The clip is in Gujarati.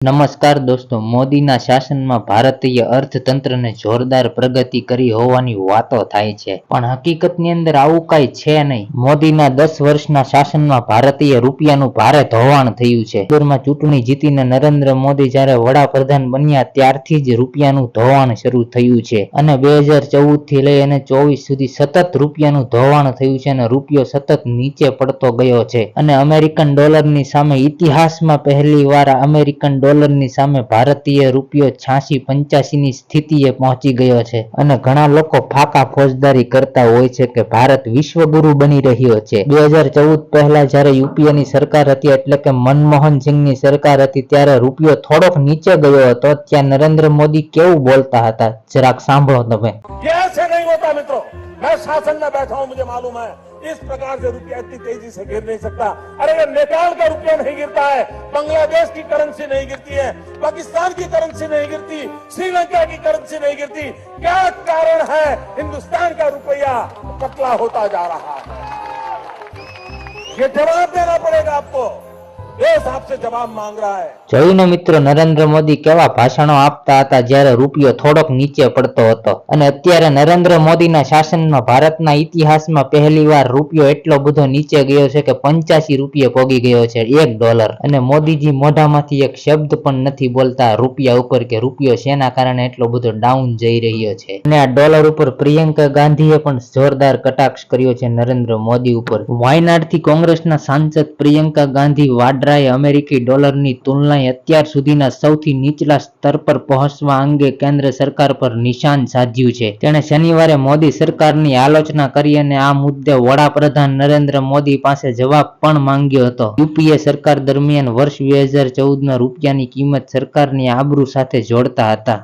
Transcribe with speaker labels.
Speaker 1: નમસ્કાર દોસ્તો, મોદીના શાસનમાં ભારતીય અર્થતંત્રને જોરદાર પ્રગતિ કરી હોવાની વાતો થાય છે. પણ હકીકતની અંદર આવું કાંઈ છે નહીં. મોદીના દસ વર્ષના શાસનમાં ભારતીય રૂપિયાનું ભારે ધોવાણ થયું છે. માં ચૂંટણી જીતીને નરેન્દ્ર મોદી જ્યારે વડાપ્રધાન બન્યા ત્યારથી જ રૂપિયાનું ધોવાણ શરૂ થયું છે. અને બે હજાર ચૌદથી લઈ અને ચોવીસ સુધી સતત રૂપિયાનું ધોવાણ થયું છે અને રૂપિયો સતત નીચે પડતો ગયો છે. અને અમેરિકન ડોલરની સામે ઇતિહાસમાં પહેલી વાર અમેરિકન ડોલરની સામે ભારતીય રૂપિયો છ્યાસી પંચ્યાસીની સ્થિતિએ પહોંચી ગયો છે. અને ઘણા લોકો ફાકા ફોજદારી કરતા હોય છે કે ભારત વિશ્વગુરુ બની રહ્યો છે. બે હજાર ચૌદ પહેલા જ્યારે યુપીએની સરકાર હતી એટલે કે મનમોહન સિંહની સરકાર હતી ત્યારે રૂપિયો થોડોક નીચે ગયો હતો. ત્યાં નરેન્દ્ર મોદી કેવું બોલતા હતા? જરાક સાંભળો તમે.
Speaker 2: મિત્રો. મેં શાસન બેઠા હું મુજે માલુમ હૈ. इस प्रकार से रुपया इतनी तेज़ी से गिर नहीं सकता। अरे अगर नेपाल का रुपया नहीं गिरता है, बांग्लादेश की करेंसी नहीं गिरती है, पाकिस्तान की करेंसी नहीं गिरती, श्रीलंका की करेंसी नहीं गिरती। क्या कारण है? हिंदुस्तान का रुपया पतला होता जा रहा है। ये जवाब देना पड़ेगा आपको।
Speaker 1: જોયું મિત્રો નરેન્દ્ર મોદી કેવા ભાષણો આપતા હતા જ્યારે રૂપિયો થોડોક નીચે પડતો હતો? અને અત્યારે નરેન્દ્ર મોદીના શાસનમાં ભારતના ઇતિહાસમાં પહેલીવાર રૂપિયો એટલો બધો નીચે ગયો છે કે પંચ્યાસી રૂપિયે પોગી ગયો છે, એક ડોલર. અને મોદીજી મોઢામાંથી એક શબ્દ પણ નથી બોલતા રૂપિયા ઉપર કે રૂપિયો શેના કારણે એટલો બધો ડાઉન જઈ રહ્યો છે. અને આ ડોલર ઉપર પ્રિયંકા ગાંધીએ પણ જોરદાર કટાક્ષ કર્યો છે નરેન્દ્ર મોદી ઉપર. વાયનાડથી કોંગ્રેસના સાંસદ પ્રિયંકા ગાંધી વાડ્રાએ અમેરિકી ડોલરની તુલનાએ અત્યાર સુધીના સૌથી નીચલા સ્તર પર પહોંચવા અંગે કેન્દ્ર સરકાર પર નિશાન સાધ્યું છે. તેણે શનિવારે મોદી સરકારની આલોચના કરી અને આ મુદ્દે વડાપ્રધાન નરેન્દ્ર મોદી પાસે જવાબ પણ માંગ્યો હતો. યુપીએ સરકાર દરમિયાન વર્ષ બે હજાર ચૌદમાં રૂપિયાની કિંમત સરકારની આબરૂ સાથે જોડતા હતા.